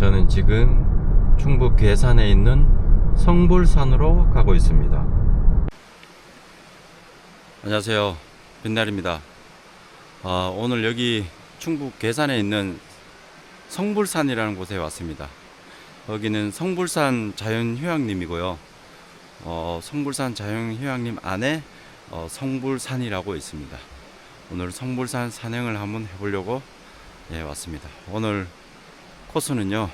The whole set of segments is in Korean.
저는 지금 충북 괴산에 있는 성불산으로 가고 있습니다. 안녕하세요. 빛날입니다. 아, 오늘 여기 충북 괴산에 있는 성불산이라는 곳에 왔습니다. 여기는 성불산 자연휴양림이고요. 어, 성불산 자연휴양림 안에 어, 성불산이라고 있습니다. 오늘 성불산 산행을 한번 해보려고 예, 왔습니다. 오늘 코스는요.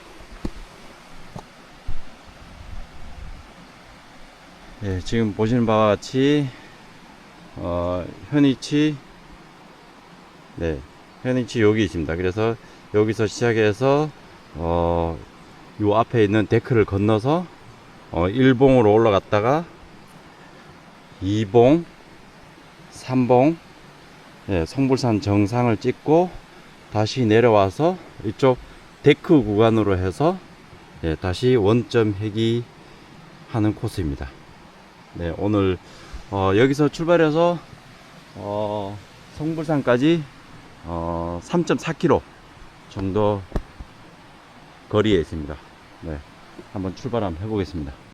예, 지금 보시는 바와 같이 어, 현위치 네, 현위치 여기 있습니다. 그래서 여기서 시작해서 어, 요 앞에 있는 데크를 건너서 어, 1봉으로 올라갔다가 2봉, 3봉, 예, 성불산 정상을 찍고 다시 내려와서 이쪽 데크 구간으로 해서 예, 다시 원점 회귀 하는 코스입니다. 네, 오늘 어, 여기서 출발해서 어, 성불산까지 어, 3.4km 정도 거리에 있습니다. 네, 한번 출발 한번 해보겠습니다.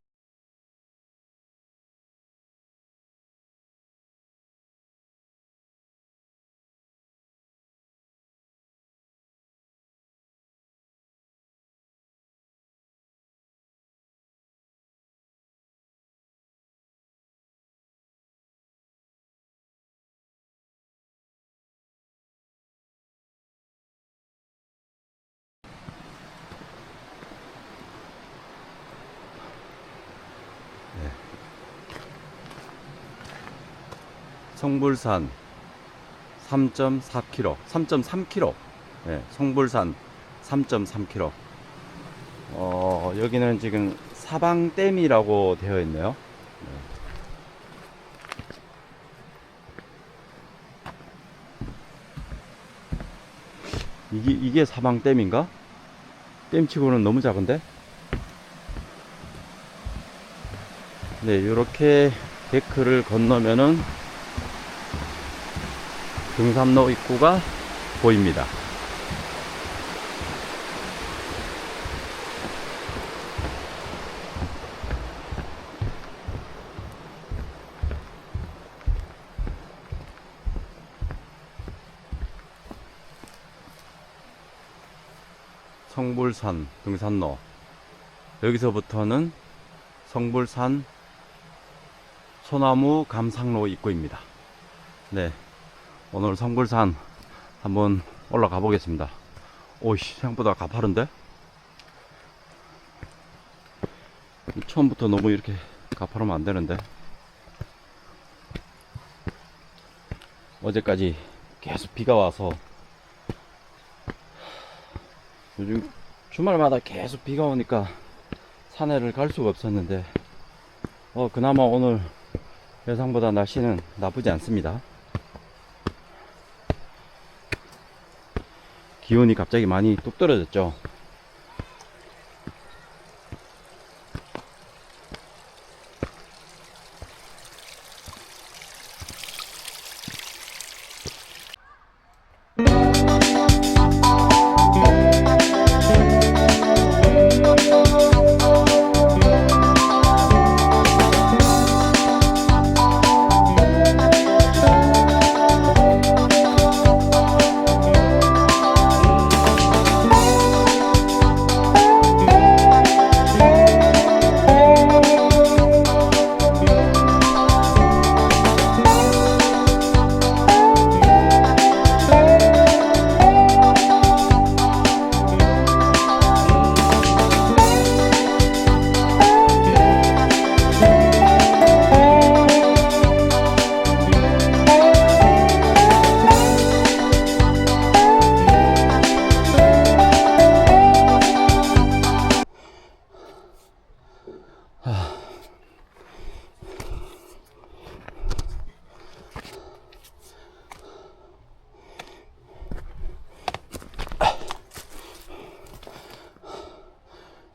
성불산 3.4km, 3.3km. 네, 성불산 3.3km. 어, 여기는 지금 사방댐이라고 되어 있네요. 네. 이게, 이게 사방댐인가? 댐치고는 너무 작은데? 네, 이렇게 데크를 건너면은 등산로 입구가 보입니다. 성불산 등산로 여기서부터는 성불산 소나무 감상로 입구입니다. 네, 오늘 성불산 한번 올라가 보겠습니다. 오이씨, 생각보다 가파른데? 처음부터 너무 이렇게 가파르면 안 되는데. 어제까지 계속 비가 와서 요즘 주말마다 계속 비가 오니까 산에를 갈 수가 없었는데 어 그나마 오늘 예상보다 날씨는 나쁘지 않습니다. 기온이 갑자기 많이 뚝 떨어졌죠.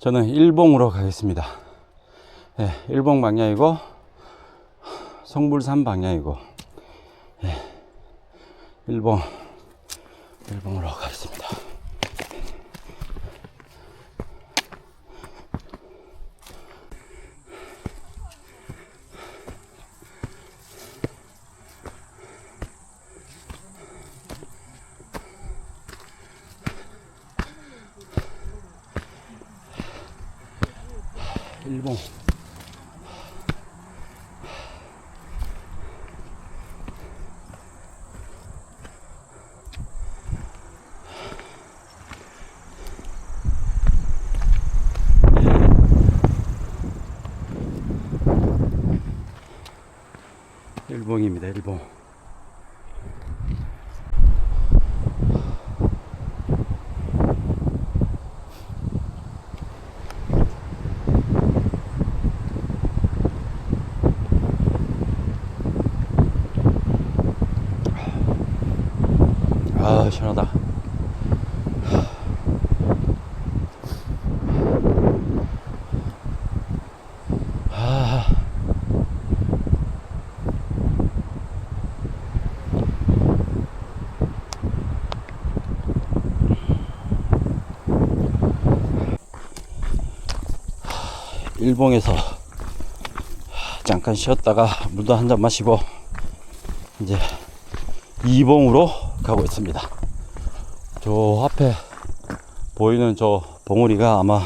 저는 일봉으로 가겠습니다. 예, 일봉 방향이고 성불산 방향이고 예, 일봉 일봉으로 가겠습니다. 일봉. 일봉입니다, 일봉. 아, 시원하다. 아, 일봉에서 잠깐 쉬었다가 물도 한 잔 마시고 이제 이봉으로 가고 있습니다. 저 앞에 보이는 저 봉우리가 아마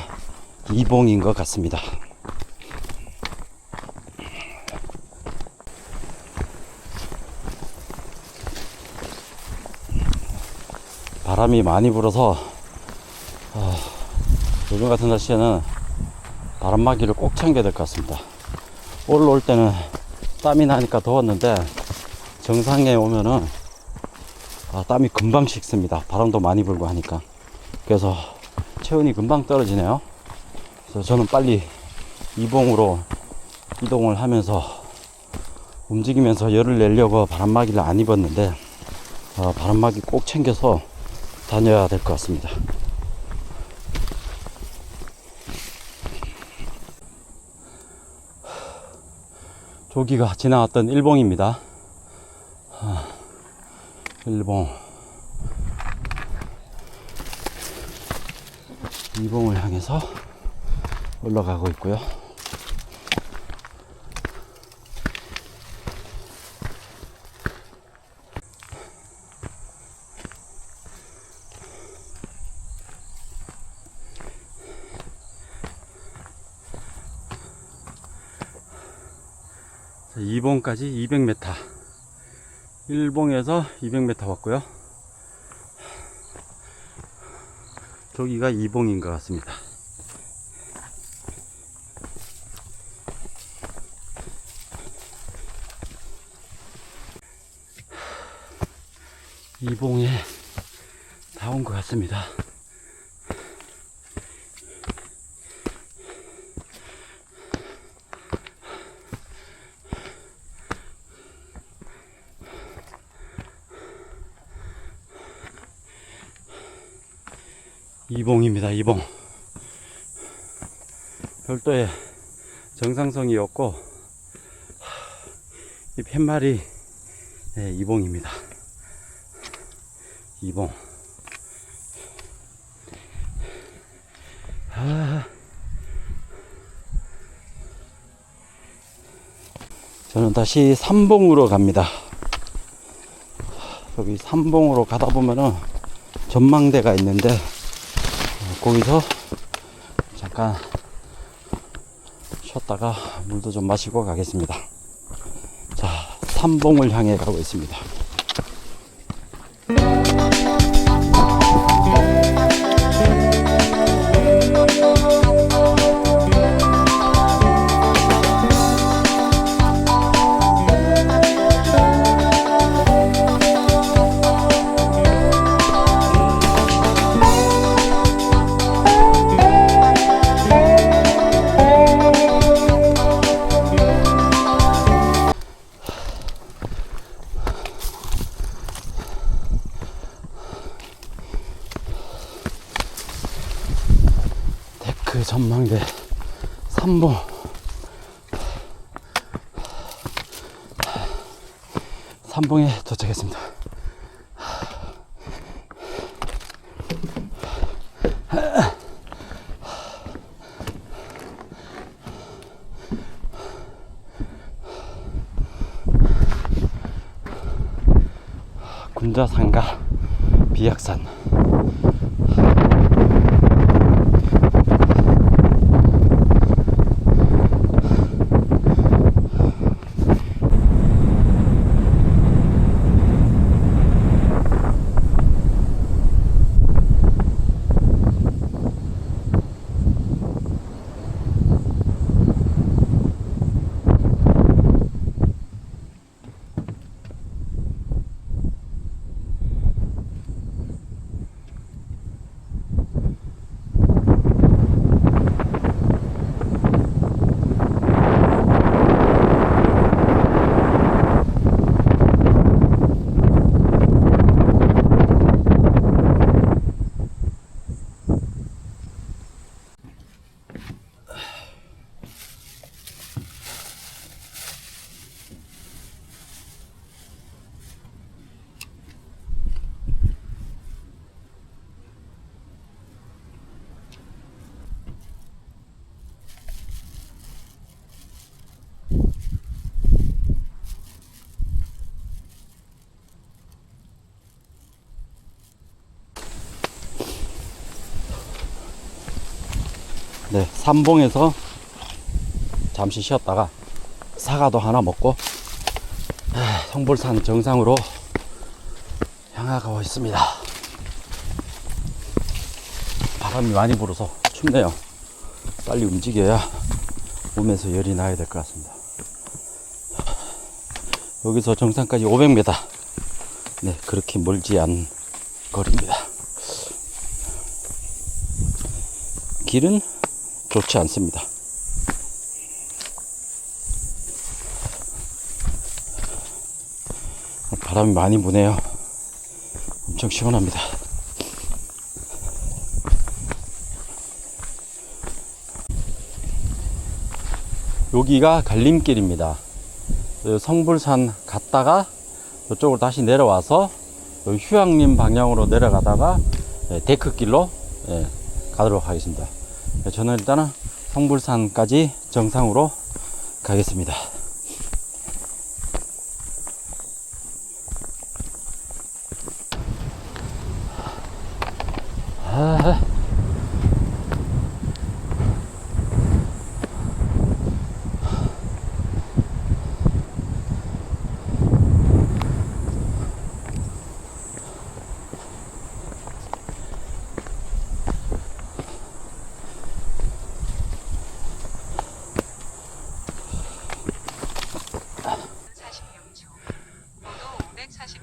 이봉인 것 같습니다. 바람이 많이 불어서 아, 요즘 같은 날씨에는 바람막이를 꼭 챙겨야 될 것 같습니다. 올라올 때는 땀이 나니까 더웠는데 정상에 오면은 아, 땀이 금방 식습니다. 바람도 많이 불고 하니까. 그래서 체온이 금방 떨어지네요. 그래서 저는 빨리 이봉으로 이동을 하면서 움직이면서 열을 내려고 바람막이를 안 입었는데 아, 바람막이 꼭 챙겨서 다녀야 될 것 같습니다. 조기가 지나왔던 일봉입니다. 아, 일봉. 이봉을 향해서 올라가고 있고요. 자, 2봉까지 200m. 1봉에서 200m 왔고요. 저기가 2봉인 것 같습니다. 이봉에 다 온 것 같습니다. 이봉. 별도의 정상성이 없고 이 팻말이 네, 이봉입니다. 이봉. 아. 저는 다시 삼봉으로 갑니다. 여기 삼봉으로 가다 보면은 전망대가 있는데 거기서 잠깐 쉬었다가 물도 좀 마시고 가겠습니다. 자, 삼봉을 향해 가고 있습니다. 3봉 삼봉에 도착했습니다. 군자산과 비약산 네, 삼봉에서 잠시 쉬었다가 사과도 하나 먹고 아, 성불산 정상으로 향하고 있습니다. 바람이 많이 불어서 춥네요. 빨리 움직여야 몸에서 열이 나야 될 것 같습니다. 여기서 정상까지 500m. 네, 그렇게 멀지 않은 거리입니다. 길은 좋지 않습니다. 바람이 많이 부네요. 엄청 시원합니다. 여기가 갈림길입니다. 그 성불산 갔다가 이쪽으로 다시 내려와서 요 휴양림 방향으로 내려가다가 예, 데크길로 예, 가도록 하겠습니다. 예, 저는 일단은 성불산까지 정상으로 가겠습니다. 아, (46초) 고도 (549)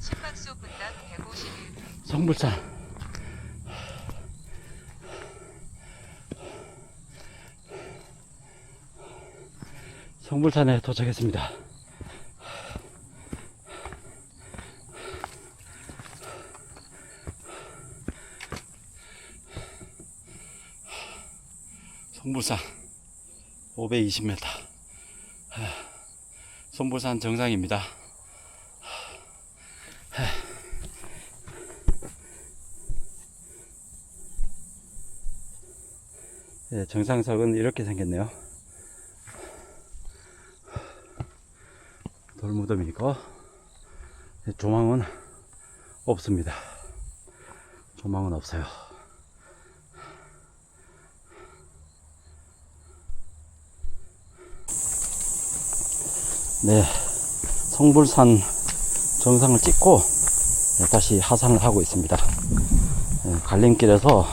심박수 분당 (151) 성불산. 성불산에 도착했습니다. 성불산 520m. 성불산 정상입니다. 네, 정상석은 이렇게 생겼네요. 돌 무덤이고 네, 조망은 없습니다. 조망은 없어요. 네, 성불산 정상을 찍고 네, 다시 하산을 하고 있습니다. 네, 갈림길에서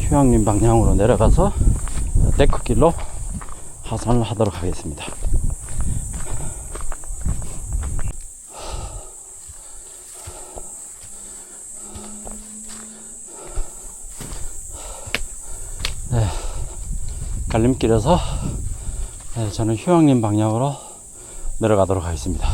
휴양림 방향으로 내려가서 데크길로 하산을 하도록 하겠습니다. 갈림길에서 네, 저는 휴양림 방향으로 내려가도록 하겠습니다.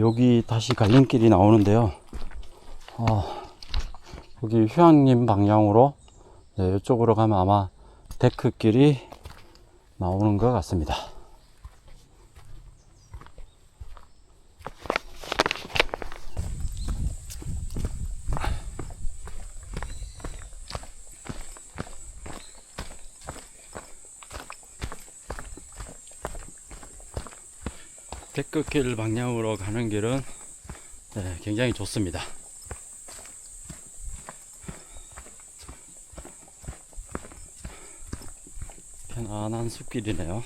여기 다시 갈림길이 나오는데요. 아, 여기 휴양림 방향으로 네, 이쪽으로 가면 아마 데크길이 나오는 것 같습니다. 데크길 방향으로 가는 길은 네, 굉장히 좋습니다. 편안한 숲길이네요.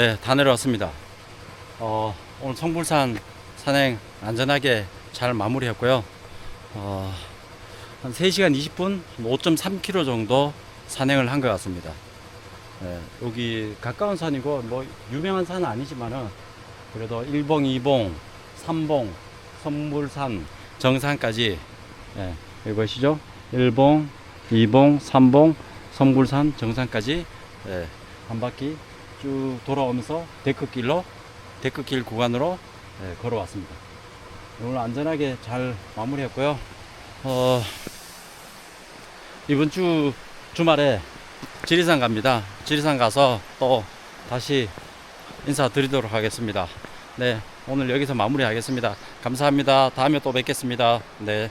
네, 다 내려왔습니다. 어, 오늘 성불산 산행 안전하게 잘 마무리했고요. 어, 한 3시간 20분, 5.3km 정도 산행을 한 것 같습니다. 네, 여기 가까운 산이고 뭐 유명한 산은 아니지만은 그래도 1봉, 2봉, 3봉, 선물산 정상까지 예, 여기 보시죠? 1봉, 2봉, 3봉, 선불산 정상까지 예, 한 바퀴 쭉 돌아오면서 데크길로 데크길 구간으로 예, 걸어왔습니다. 오늘 안전하게 잘 마무리했고요. 어, 이번 주 주말에 지리산 갑니다. 지리산 가서 또 다시 인사드리도록 하겠습니다. 네, 오늘 여기서 마무리하겠습니다. 감사합니다. 다음에 또 뵙겠습니다. 네.